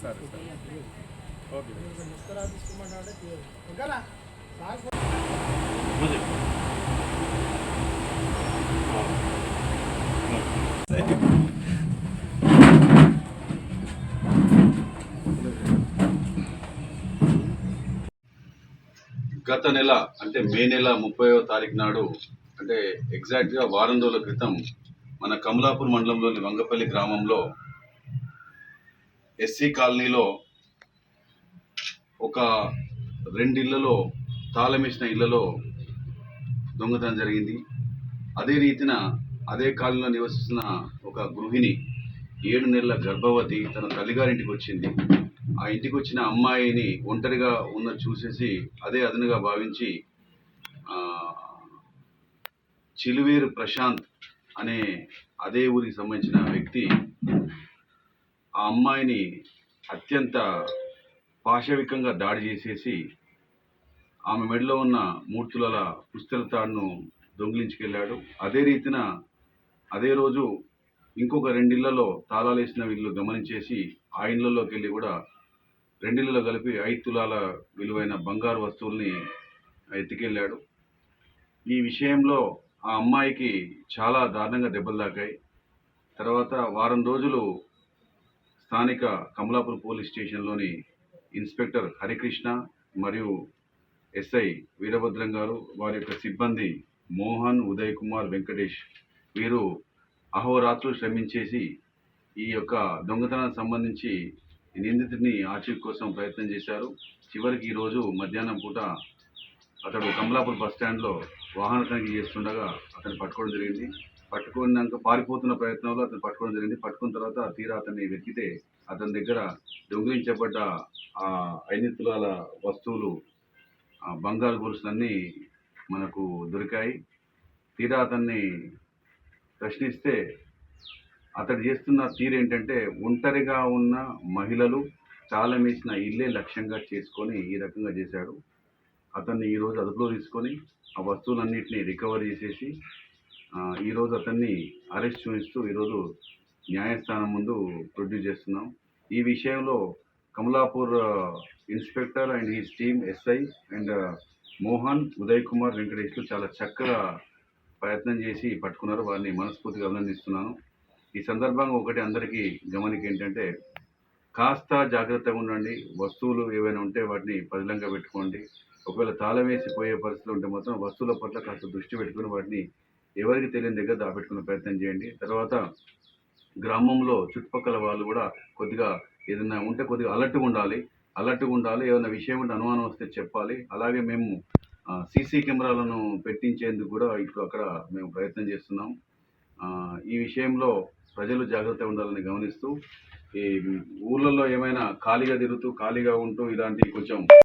సరే సరే ఓకే గత నెల అంటే మే నెల ముప్పైవ తారీఖు నాడు అంటే ఎగ్జాక్ట్గా వారం రోజుల క్రితం మన కమలాపూర్ మండలంలోని వంగపల్లి గ్రామంలో ఎస్సీ కాలనీలో ఒక రెండిళ్ళలో తాళమేసిన ఇళ్ళలో దొంగతనం జరిగింది. అదే రీతిన అదే కాలనీలో నివసిస్తున్న ఒక గృహిణి ఏడు నెలల గర్భవతి తన తల్లిగారింటికి వచ్చింది. ఆ ఇంటికి వచ్చిన అమ్మాయిని ఒంటరిగా ఉన్న చూసేసి అదే అదనుగా భావించి చిలువేరు ప్రశాంత్ అనే అదే ఊరికి సంబంధించిన వ్యక్తి ఆ అమ్మాయిని అత్యంత పాశవికంగా దాడి చేసేసి ఆమె మెడలో ఉన్న మూడు తులాల పుస్తల తాడును దొంగిలించుకెళ్ళాడు. అదే రీతిన అదే రోజు ఇంకొక రెండిళ్ళలో తాళాలు వేసిన వీళ్ళు గమనించేసి ఆ ఇళ్ళలోకి వెళ్ళి కూడా రెండిళ్ళలో కలిపి ఐదు తులాల విలువైన బంగారు వస్తువుల్ని ఎత్తుకెళ్ళాడు. ఈ విషయంలో ఆ అమ్మాయికి చాలా దారుణంగా దెబ్బలు తాకాయి. తర్వాత వారం రోజులు స్థానిక కమలాపూర్ పోలీస్ స్టేషన్లోని ఇన్స్పెక్టర్ హరికృష్ణ మరియు ఎస్ఐ వీరభద్రం గారు వారి యొక్క సిబ్బంది మోహన్ ఉదయ్ కుమార్ వెంకటేష్ వీరు అహోరాత్రులు శ్రమించేసి ఈ యొక్క దొంగతనానికి సంబంధించి నిందితుడిని ఆచూకీ కోసం ప్రయత్నం చేశారు. చివరికి ఈరోజు మధ్యాహ్నం పూట అతడు కమలాపూర్ బస్ స్టాండ్లో వాహన తనిఖీ చేస్తుండగా అతను పట్టుకోవడం జరిగింది. పట్టుకున్నాక పారిపోతున్న ప్రయత్నంలో అతను పట్టుకోవడం జరిగింది. పట్టుకున్న తర్వాత తీరా అతన్ని వెతికితే అతని దగ్గర దొంగిలించబడ్డ ఆ ఐదు తులాల వస్తువులు బంగారు గొలుసులన్నీ మనకు దొరికాయి. తీరా అతన్ని ప్రశ్నిస్తే అతడు చేస్తున్న తీరు ఏంటంటే ఒంటరిగా ఉన్న మహిళలు తాళం వేసిన ఇల్లే లక్ష్యంగా చేసుకొని ఈ రకంగా చేశాడు. అతన్ని ఈరోజు అదుపులో తీసుకొని ఆ వస్తువులన్నింటినీ రికవర్ చేసేసి ఈరోజు అతన్ని అరెస్ట్ చూపిస్తూ ఈరోజు న్యాయస్థానం ముందు ప్రొడ్యూస్ చేస్తున్నాం. ఈ విషయంలో Kamalapur inspector and his team SI and Mohan Uday Kumar వెంకటేష్లు చాలా చక్కగా ప్రయత్నం చేసి పట్టుకున్నారు. వారిని మనస్ఫూర్తిగా అభినందిస్తున్నాను. ఈ సందర్భంగా ఒకటి అందరికీ గమనిక ఏంటంటే కాస్త జాగ్రత్తగా ఉండండి. వస్తువులు ఏవైనా ఉంటే వాటిని పదిలంగా పెట్టుకోండి. ఒకవేళ తాళం వేసి పోయే పరిస్థితులు ఉంటే మాత్రం వస్తువుల పట్ల కాస్త దృష్టి పెట్టుకుని వాటిని ఎవరికి తెలియని దగ్గర దాపెట్టుకునే ప్రయత్నం చేయండి. తర్వాత గ్రామంలో చుట్టుపక్కల వాళ్ళు కూడా కొద్దిగా ఏదైనా ఉంటే కొద్దిగా అలర్ట్గా ఉండాలి. అలర్ట్గా ఉండాలి. ఏదైనా విషయం ఉంటే అనుమానం వస్తే చెప్పాలి. అలాగే మేము సీసీ కెమెరాలను పెట్టించేందుకు కూడా ఇప్పుడు అక్కడ మేము ప్రయత్నం చేస్తున్నాం. ఈ విషయంలో ప్రజలు జాగ్రత్తగా ఉండాలని గమనిస్తూ ఈ ఊళ్ళల్లో ఏమైనా ఖాళీగా తిరుగుతూ ఖాళీగా ఉంటూ ఇలాంటి కొంచెం